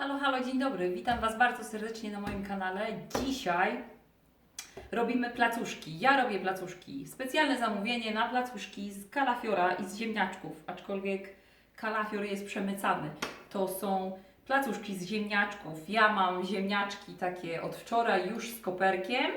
Halo, halo, dzień dobry. Witam Was bardzo serdecznie na moim kanale. Dzisiaj robimy placuszki. Ja robię placuszki. Specjalne zamówienie na placuszki z kalafiora i z ziemniaczków, aczkolwiek kalafior jest przemycany. To są placuszki z ziemniaczków. Ja mam ziemniaczki takie od wczoraj już z koperkiem.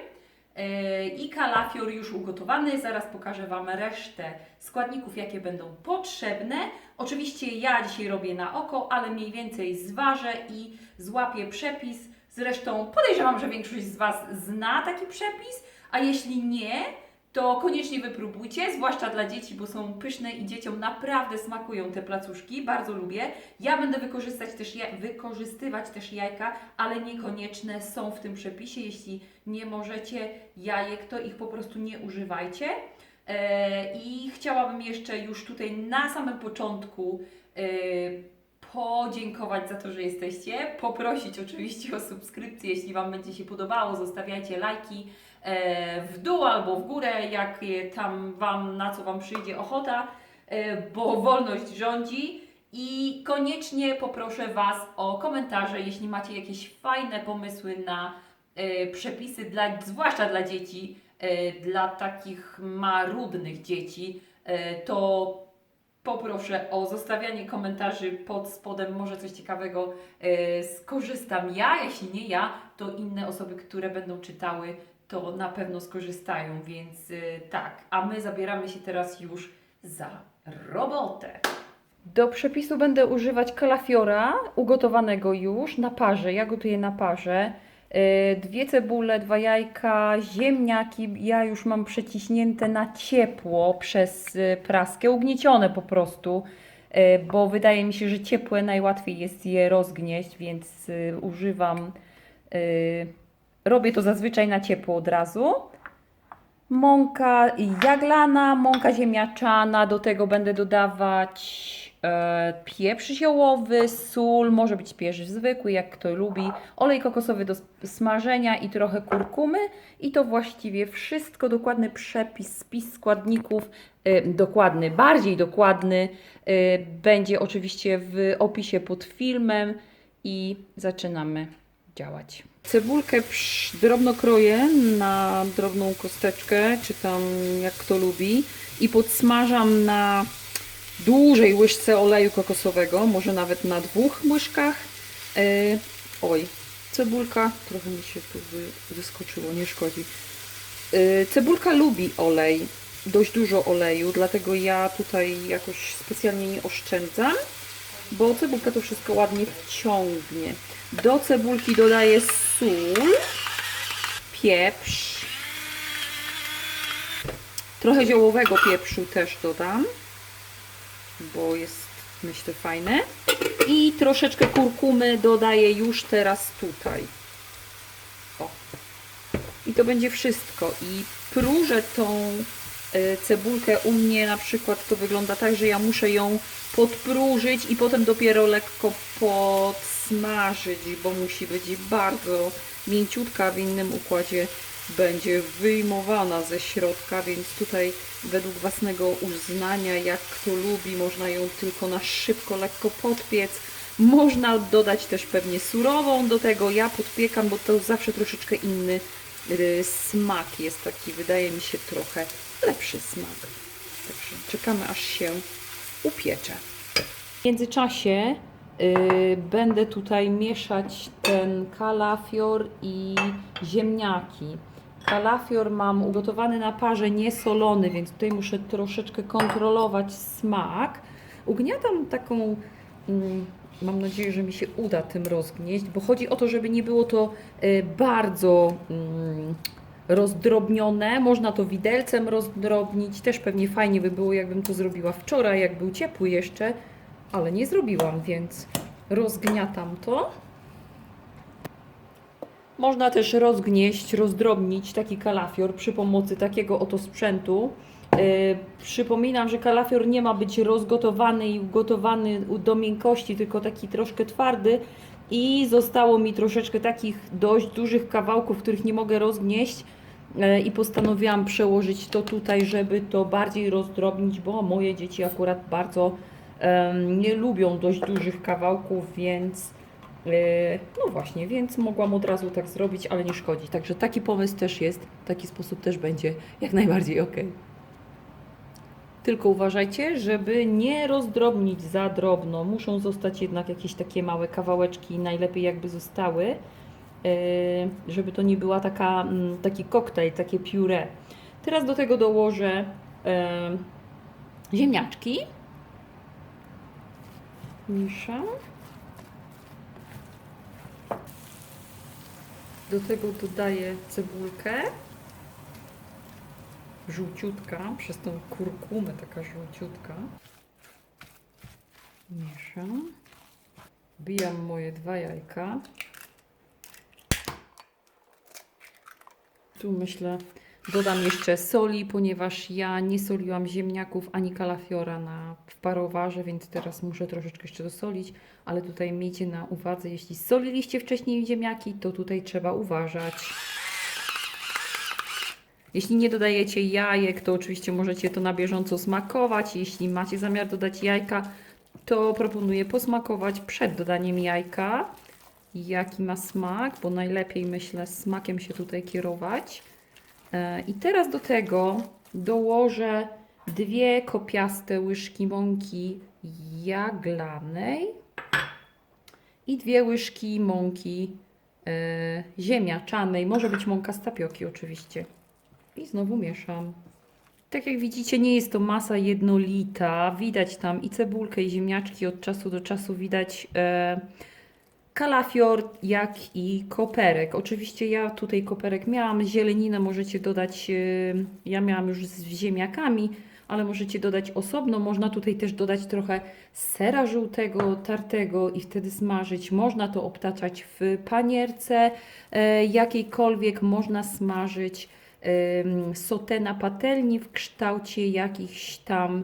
Yy, i kalafior już ugotowany. Zaraz pokażę Wam resztę składników, jakie będą potrzebne. Oczywiście ja dzisiaj robię na oko, ale mniej więcej zważę i złapię przepis. Zresztą podejrzewam, że większość z Was zna taki przepis, a jeśli nie, to koniecznie wypróbujcie, zwłaszcza dla dzieci, bo są pyszne i dzieciom naprawdę smakują te placuszki, bardzo lubię. Ja będę wykorzystać też, wykorzystywać też jajka, ale niekonieczne są w tym przepisie. Jeśli nie możecie jajek, to ich po prostu nie używajcie. E, I chciałabym jeszcze już tutaj na samym początku e, podziękować za to, że jesteście, poprosić oczywiście o subskrypcję, jeśli Wam będzie się podobało, zostawiajcie lajki w dół albo w górę, jak je tam Wam, na co Wam przyjdzie ochota, e, bo wolność rządzi. I koniecznie poproszę Was o komentarze, jeśli macie jakieś fajne pomysły na e, przepisy, dla, zwłaszcza dla dzieci, e, dla takich marudnych dzieci, e, to poproszę o zostawianie komentarzy pod spodem, może coś ciekawego e, skorzystam ja, jeśli nie ja, to inne osoby, które będą czytały, to na pewno skorzystają, więc e, tak, a my zabieramy się teraz już za robotę. Do przepisu będę używać kalafiora ugotowanego już na parze. Ja gotuję na parze. Yy, Dwie cebule, dwa jajka, ziemniaki. Ja już mam przeciśnięte na ciepło przez y, praskę, ugniecione po prostu, bo wydaje mi się, że ciepłe najłatwiej jest je rozgnieść, więc y, używam. Robię to zazwyczaj na ciepło od razu. Mąka jaglana, mąka ziemniaczana, do tego będę dodawać e, pieprz ziołowy, sól, może być pieprz zwykły, jak kto lubi, olej kokosowy do smażenia i trochę kurkumy i to właściwie wszystko, dokładny przepis, spis składników, e, dokładny, bardziej dokładny, e, będzie oczywiście w opisie pod filmem i zaczynamy działać. Cebulkę drobno kroję na drobną kosteczkę, czy tam jak kto lubi i podsmażam na dużej łyżce oleju kokosowego, może nawet na dwóch łyżkach. E, oj, cebulka, trochę mi się tu wy, wyskoczyło, nie szkodzi. E, cebulka lubi olej, dość dużo oleju, dlatego ja tutaj jakoś specjalnie nie oszczędzam, bo cebulka to wszystko ładnie wciągnie. Do cebulki dodaję sól, pieprz, trochę ziołowego pieprzu też dodam, bo jest myślę fajne. I troszeczkę kurkumy dodaję już teraz tutaj. O. I to będzie wszystko. I próżę tą cebulkę u mnie na przykład to wygląda tak, że ja muszę ją podpróżyć i potem dopiero lekko podsmażyć, bo musi być bardzo mięciutka, w innym układzie będzie wyjmowana ze środka, więc tutaj według własnego uznania, jak kto lubi, można ją tylko na szybko, lekko podpiec. Można dodać też pewnie surową do tego, ja podpiekam, bo to zawsze troszeczkę inny y, smak jest taki, wydaje mi się trochę lepszy smak. Także czekamy aż się upiecze. W międzyczasie y, będę tutaj mieszać ten kalafior i ziemniaki. Kalafior mam ugotowany na parze, niesolony, więc tutaj muszę troszeczkę kontrolować smak. Ugniatam taką, mm, mam nadzieję, że mi się uda tym rozgnieść, bo chodzi o to, żeby nie było to y, bardzo mm, rozdrobnione. Można to widelcem rozdrobnić. Też pewnie fajnie by było, jakbym to zrobiła wczoraj, jak był ciepły jeszcze, ale nie zrobiłam, więc rozgniatam to. Można też rozgnieść, rozdrobnić taki kalafior przy pomocy takiego oto sprzętu. Yy, przypominam, że kalafior nie ma być rozgotowany i ugotowany do miękkości, tylko taki troszkę twardy. I zostało mi troszeczkę takich dość dużych kawałków, których nie mogę rozgnieść. Yy, I postanowiłam przełożyć to tutaj, żeby to bardziej rozdrobnić, bo moje dzieci akurat bardzo em, nie lubią dość dużych kawałków, więc E, No właśnie, więc mogłam od razu tak zrobić, ale nie szkodzi. Także taki pomysł też jest, taki sposób też będzie jak najbardziej ok. Tylko uważajcie, żeby nie rozdrobnić za drobno. Muszą zostać jednak jakieś takie małe kawałeczki, najlepiej jakby zostały, e, żeby to nie była taka, mm, taki koktajl, takie pióre. Teraz do tego dołożę e, ziemniaczki. Mieszam. Do tego dodaję cebulkę. Żółciutka, przez tą kurkumę taka żółciutka. Mieszam. Bijam moje dwa jajka. Tu myślę, dodam jeszcze soli, ponieważ ja nie soliłam ziemniaków ani kalafiora na, w parowarze, więc teraz muszę troszeczkę jeszcze dosolić, ale tutaj miejcie na uwadze, jeśli soliliście wcześniej ziemniaki, to tutaj trzeba uważać. Jeśli nie dodajecie jajek, to oczywiście możecie to na bieżąco smakować. Jeśli macie zamiar dodać jajka, to proponuję posmakować przed dodaniem jajka. Jaki ma smak, bo najlepiej myślę smakiem się tutaj kierować. E, I teraz do tego dołożę dwie kopiaste łyżki mąki jaglanej i dwie łyżki mąki e, ziemniaczanej. Może być mąka z tapioki oczywiście. I znowu mieszam. Tak jak widzicie, nie jest to masa jednolita. Widać tam i cebulkę, i ziemniaczki. Od czasu do czasu widać e, kalafior, jak i koperek. Oczywiście ja tutaj koperek miałam, zieleninę możecie dodać, e, ja miałam już z ziemniakami, ale możecie dodać osobno. Można tutaj też dodać trochę sera żółtego, tartego i wtedy smażyć. Można to obtaczać w panierce e, jakiejkolwiek, można smażyć ym, sotę na patelni w kształcie jakichś tam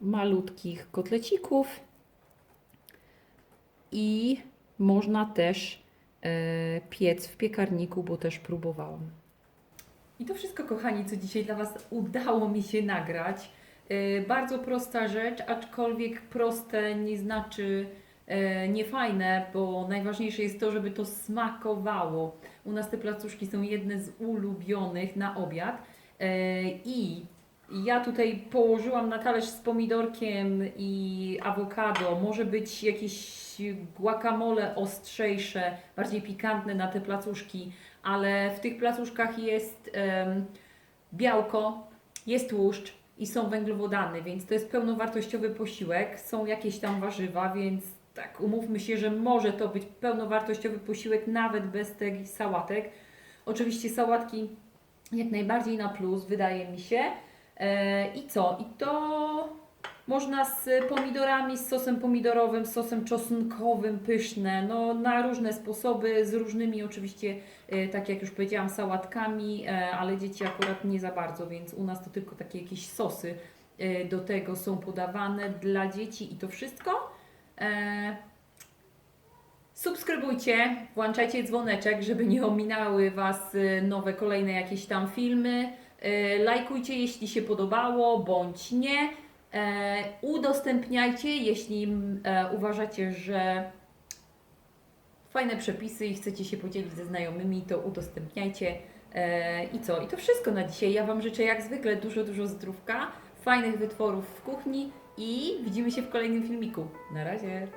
malutkich kotlecików i można też e, piec w piekarniku, bo też próbowałam. I to wszystko, kochani, co dzisiaj dla Was udało mi się nagrać. E, Bardzo prosta rzecz, aczkolwiek proste nie znaczy niefajne, bo najważniejsze jest to, żeby to smakowało. U nas te placuszki są jedne z ulubionych na obiad. E, I ja tutaj położyłam na talerz z pomidorkiem i awokado. Może być jakieś guacamole ostrzejsze, bardziej pikantne na te placuszki, ale w tych placuszkach jest białko, jest tłuszcz i są węglowodany, więc to jest pełnowartościowy posiłek. Są jakieś tam warzywa, więc tak umówmy się, że może to być pełnowartościowy posiłek nawet bez tych sałatek. Oczywiście sałatki jak najbardziej na plus, wydaje mi się. E, I co? I to można z pomidorami, z sosem pomidorowym, z sosem czosnkowym, pyszne, no na różne sposoby, z różnymi oczywiście, e, tak jak już powiedziałam, sałatkami, e, ale dzieci akurat nie za bardzo, więc u nas to tylko takie jakieś sosy do tego są podawane dla dzieci i to wszystko. E, Subskrybujcie, włączajcie dzwoneczek, żeby nie ominęły Was e, nowe, kolejne jakieś tam filmy. E, Lajkujcie, jeśli się podobało, bądź nie. E, Udostępniajcie, jeśli uważacie, że fajne przepisy i chcecie się podzielić ze znajomymi, to udostępniajcie. I co? I to wszystko na dzisiaj. Ja Wam życzę jak zwykle dużo, dużo zdrówka, fajnych wytworów w kuchni i widzimy się w kolejnym filmiku. Na razie.